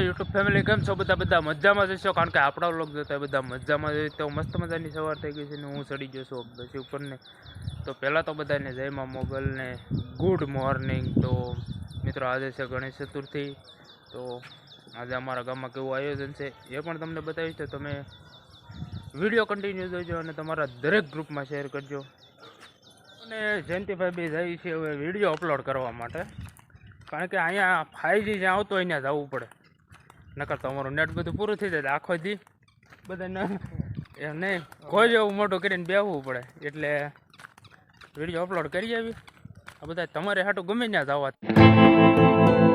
YouTube family કેમ છો બધા? બધા મજામાં જશો કારણ કે આપણા લોકો જોતા બધા મજામાં જોઈએ તો મસ્ત મજાની સવાર થઈ ગઈ છે ને હું ચડી ગયો છું બસ ઉપરને. તો પહેલાં તો બધાને જયમાં મોગલને ગુડ મોર્નિંગ. તો મિત્રો આજે છે ગણેશ ચતુર્થી. તો આજે અમારા ગામમાં કેવું આયોજન છે એ પણ તમને બતાવીશ. તો તમે વીડિયો કન્ટિન્યુ જોજો અને તમારા દરેક ગ્રુપમાં શેર કરજો. અને જયંતિભાઈ બી જાય છે હવે વીડિયો અપલોડ કરવા માટે. કારણ કે અહીંયા ફાઈવજી જ્યાં આવતો અહીંયા જવું પડે. નકર તો અમારું નેટ બધું પૂરું થઈ જાય આખો દી. બધાને એ નહીં. કોઈ જેવું મોટું કરીને બેહવું પડે. એટલે વીડિયો અપલોડ કરી આવી. આ બધા તમારે હાટું ગમે ત્યાં જ અમરેલી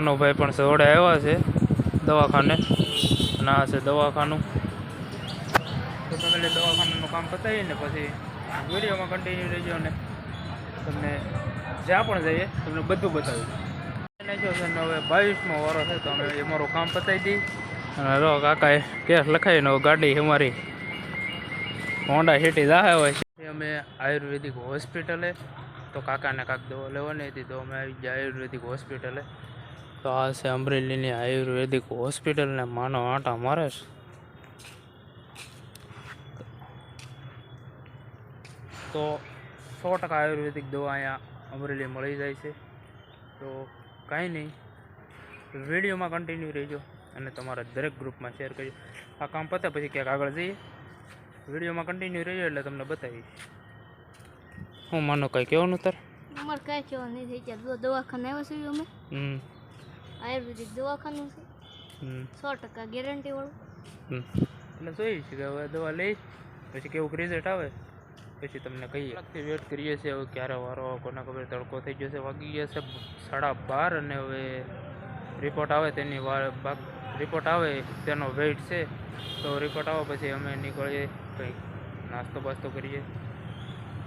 માનવભાઈ પણ સવડે આવ્યા છે દવાખાને. અને આ છે દવાખાનું. તો ફેમિલી દવાખાનાનું કામ પતાવીને પછી વિડીયોમાં કન્ટિન્યુ રહેજો ને તમને જ્યાં પણ જઈએ તમને બધું બતાવ્યું નાખ્યો છે ને હવે બાવીસમો વારો છે, તો અમે અમારું કામ પતાવી દઈ અને રો કાકાએ કેસ લખાવી ને ગાડી અમારી. હોન્ડા સિટી દાહે હોય. છે અમે આયુર્વેદિક હોસ્પિટલે, તો કાકાને કાંક દવા લેવાની હતી, તો અમે આવી ગયા આયુર્વેદિક હોસ્પિટલે. તો આ છે અમરેલીની આયુર્વેદિક હોસ્પિટલને માનો આંટા મારે છે. તો સો ટકા આયુર્વેદિક દવા અહીંયા અમરેલી મળી જાય છે. તો કાંઈ નહીં વિડીયોમાં કન્ટિન્યુ રહેજો અને તમારા દરેક ગ્રુપમાં શેર કરજો. આ કામ પતે પછી ક્યાંક આગળ જઈએ. વિડીયોમાં કન્ટિન્યુ રહેજો એટલે તમને બતાવીશ. હું માનો કંઈ કહેવાનું તાર? અમારે કાંઈ કહેવા નહીં થઈ ગયા દવાખાને આવ્યા છીએ અમે. હમ. આયુર્વેદિક દવાખાનું છે. સો ટકા ગેરંટી વાળું. હમ. એટલે જોઈએ છે કે હવે દવા લઈશ પછી કેવું રિઝલ્ટ આવે? પછી તમને કહીએ. વેટ કરીએ છીએ હવે ક્યારે વારો કોને ખબર તડકો થઈ જશે વાગી ગયા છે સાડા બાર અને હવે રિપોર્ટ આવે તેની વાર રિપોર્ટ આવે તેનો વેઇટ છે. તો રિપોર્ટ આવે પછી અમે નીકળીએ કંઈક નાસ્તો બાસ્તો કરીએ.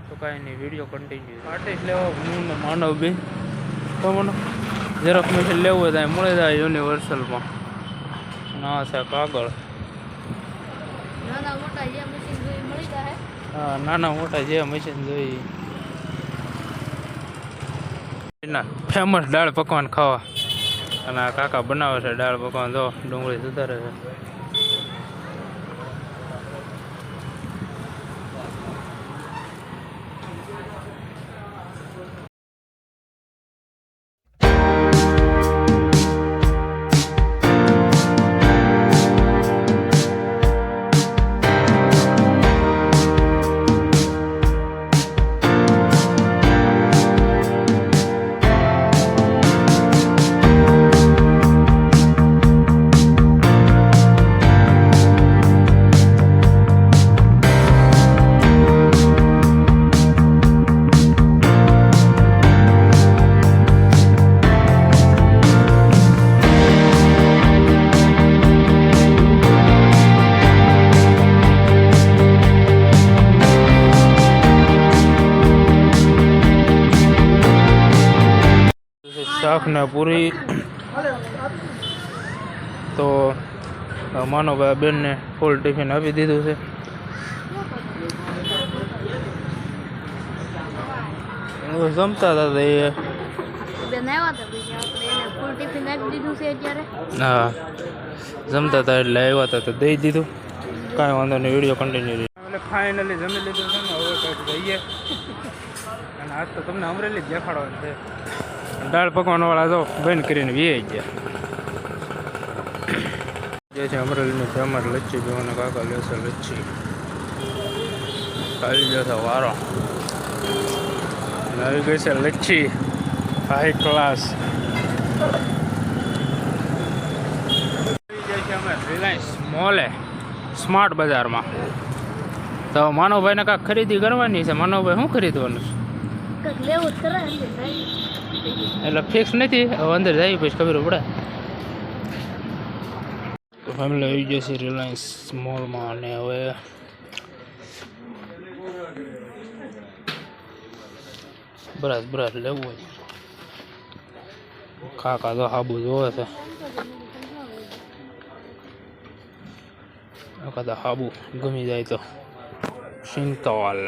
તો કાંઈ નહીં વીડિયો કન્ટિન્યુ આર્ટિસ્ટ લેવા હું માનવ બી તો મને ઝેરોક્સ મશીન લેવું હોય તો અહીં મળી જાય યુનિવર્સલમાં ના છે કાગળ નાના મોટા જે મશીન જોઈએ મળી જાય હા નાના મોટા જે મશીન જોઈ ના ફેમસ દાળ પકવાન ખાવા અને આ કાકા બનાવે છે દાળ પકવાન જો ડુંગળી સુધારે છે શાક ને પૂરી. તો માનો ભાઈ બેનને ફૂલ ટિફિન આપી દીધું છે. જમતા હતા તો એ બેન આવ્યા હતા પછી આપણે એને ફૂલ ટિફિન આપી દીધું છે અત્યારે. હા જમતા હતા એટલે આવ્યા હતા તો દઈ દીધું. કાંઈ વાંધો નહીં વીડિયો કન્ટિન્યુ એટલે ફાઇનલી જમી લીધું છે ને હવે કંઈક જઈએ. અને આજ તો તમને અમરેલી જ દેખાડવાનું છે. દાળ પકવાનવાળા તો બંધ કરીને વીએ ગયા. જે છે અમરેલીનું ફેમસ લચ્છી જોવાના કાકા લેશે લચ્છી. ખાલી જશે વારો. આવી ગઈ છે લચ્છી. હાઈ ક્લાસ રિલાયન્સ મોલે સ્માર્ટ બજારમાં તો માનવભાઈને કાંઈક ખરીદી કરવાની છે. માનવભાઈ શું ખરીદવાનું છે? કંઈક લેવું જ કરે અંદર જાય એટલે ફિક્સ નથી હવે અંદર જઈએ પછી ખબર પડે ફેમિલી આવી જશે રિલાયન્સ મોલમાં અને હવે બ્રશ બ્રશ લેવું હોય કાકા તો હાબુ જોવે છે કદાચ હાબુ ગમી જાય તો સિંતોલ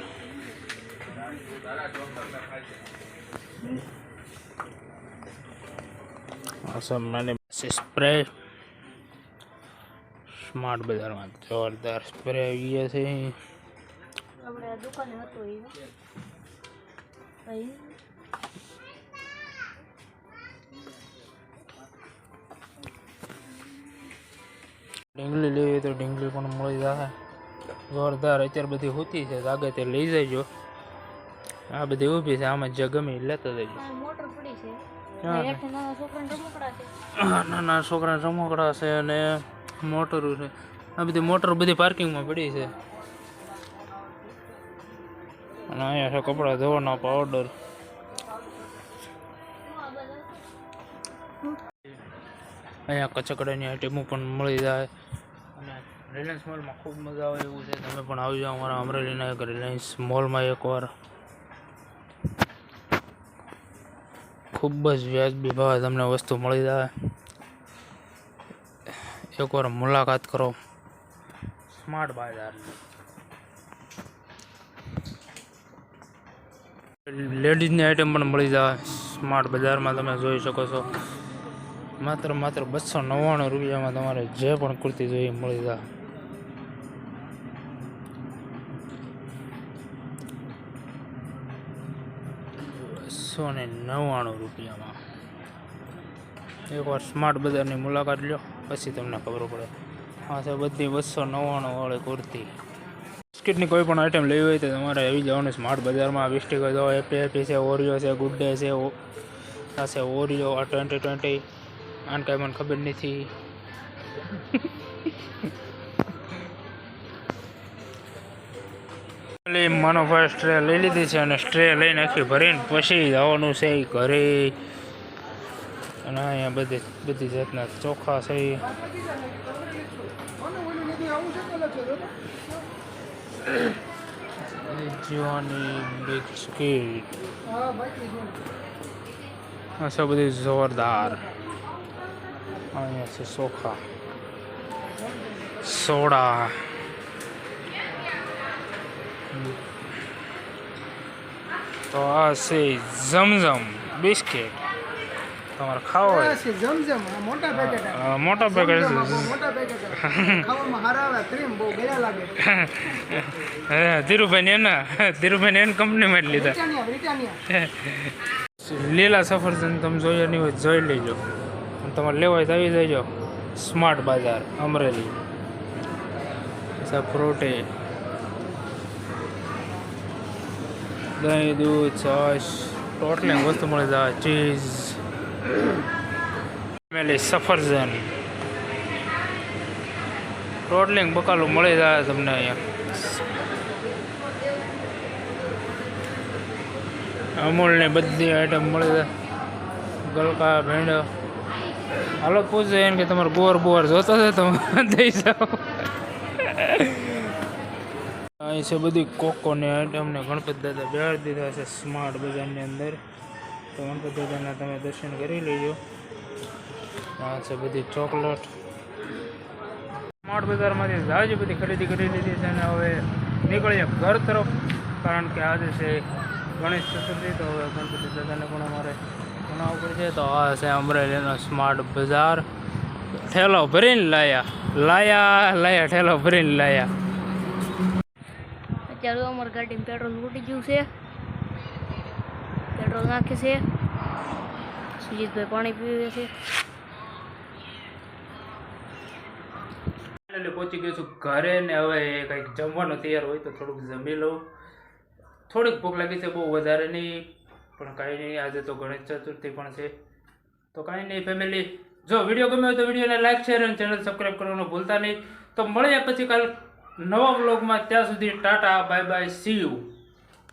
અસમ મને સ્પ્રે સ્માર્ટ બજારમાં જોરદાર સ્પ્રે આવી ગયા છે. આપણે દુકાને હતો એ. ડીંગલી લેવી તો ડીંગલી પણ મળી જશે જોરદાર અત્યારે બધી હોતી છે. આગળ તે લઈ જજો. આ બધી ઊભી છે. આમાં જગમી લેતા જજો. નાના છોકરાને રમકડા છે. છોકરા રમકડા છે અને મોટરો છે. આ બધી મોટર બધી પાર્કિંગમાં પડી છે. અને અહીંયા છે કપડાં ધોવાના પાવડર અહીંયા કચકડાની આઈટમો પણ મળી જાય. અને રિલાયન્સ મોલમાં ખૂબ મજા આવે એવું છે. તમે પણ આવી જાઓ અમારા અમરેલીના એક રિલાયન્સ મોલમાં એકવાર. ખૂબ જ વ્યાજબી ભાવે તમને વસ્તુ મળી જાય. એકવાર મુલાકાત કરો. સ્માર્ટ બાજારની લેડીઝની આઈટમ પણ મળી જાય. સ્માર્ટ બજારમાં તમે જોઈ શકો છો. માત્ર માત્ર બસો નવ્વાણું રૂપિયામાં તમારે જે પણ કુર્તી જોઈએ મળી જાય. બસો ને નવ્વાણું રૂપિયામાં. એકવાર સ્માર્ટ બજારની મુલાકાત લો પછી તમને ખબર પડે. આ છે બધી બસો નવ્વાણું વાળી કુર્તી. બિસ્કિટની કોઈ પણ આઈટમ લેવી હોય તો તમારે આવી જવાનું સ્માર્ટ બજારમાં. બિસ્કિટ જો એપી એપી છે ઓરિયો છે ગુડ ડે છે આ છે ઓરિયો આ ટ્વેન્ટી ટ્વેન્ટી આને કાંઈ મને ખબર નથી. માનો ભાઈ સ્ટ્રે લઈ લીધી છે અને સ્ટ્રે લઈને આખી ભરીને પછી જવાનું છે એ ઘરે. અને અહીંયા બધી બધી જાતના ચોખા છે. જીવાની બિસ્કીટ. આ છે બધી જોરદાર. અહીંયા છે ચોખા સોડા. તો આ છે ઝમઝમ બિસ્કિટ. તમારે ખાવો હોય. છે ઝમઝમ મોટા પેકેટ મોટા પેકેટ મોટા પેકેટ ખાવામાં હારા આવે ક્રીમ બહુ ગયા લાગે. હે ધીરુભાઈ એના ધીરુભાઈ એન કંપનીમાં જ લીધા. બ્રિટાનિયા લીલા સફરજન તમે જોયા નહીં હોય જોઈ લેજો. તમારે લેવા હોય તો આવી જજો. સ્માર્ટ બાજાર અમરેલી. ફ્રૂટી દહીં દૂધ છાશ ટોટલી વસ્તુ મળી જાય ચીઝ. ફેમિલી સફરજન ટોટલિંગ બકાલું મળી જાય તમને અહીંયા. અમૂલની બધી આઈટમ મળી જાય. ગલકા ભેંડા. હાલો પૂછે એમ કે તમારે ગોર બોર જોતો છે તો દઈ જાઓ અહીં છે બધી કોકોની આઈટમને ગણપત દાદા બેહાડી દીધા છે સ્માર્ટ બજારની અંદર. તો ગણપત દાદાના તમે દર્શન કરી લેજો. આ છે બધી ચોકલેટ સ્માર્ટ બજારમાંથી જાજી બધી ખરીદી કરી લીધી છે અને હવે નીકળીએ ઘર તરફ. કારણ કે આજે છે ગણેશ ચતુર્થી, તો હવે ગણપતિ દાદાને પણ અમારે બનાવવું પડશે. તો આ છે અમરેલીનો સ્માર્ટ બજાર. ઠેલો ભરીને લાયા. લાયા લાયા, ઠેલો ભરીને લાયા. તો અમારી ગાડીમાં પેટ્રોલ ફૂટી ગયું છે. પેટ્રોલ નાખે છે. સુજીતભાઈ પાણી પીવે છે. એટલે પહોંચી ગયો છું ઘરે ને હવે કંઈક જમવાનું તૈયાર હોય તો થોડુંક જમી લઉં. થોડીક ભૂખ લાગી છે બહુ વધારે નહીં, પણ કાંઈ નહીં, આજે તો ગણેશ ચતુર્થી પણ છે. તો કાંઈ નહીં ફેમિલી જો વીડિયો ગમ્યો હોય તો વિડીયોને લાઈક શેર અને ચેનલ સબસ્ક્રાઈબ કરવાનું ભૂલતા નહીં. તો મળીએ પછી કાલ નવા બ્લોગમાં ત્યાં સુધી ta ta bye bye see you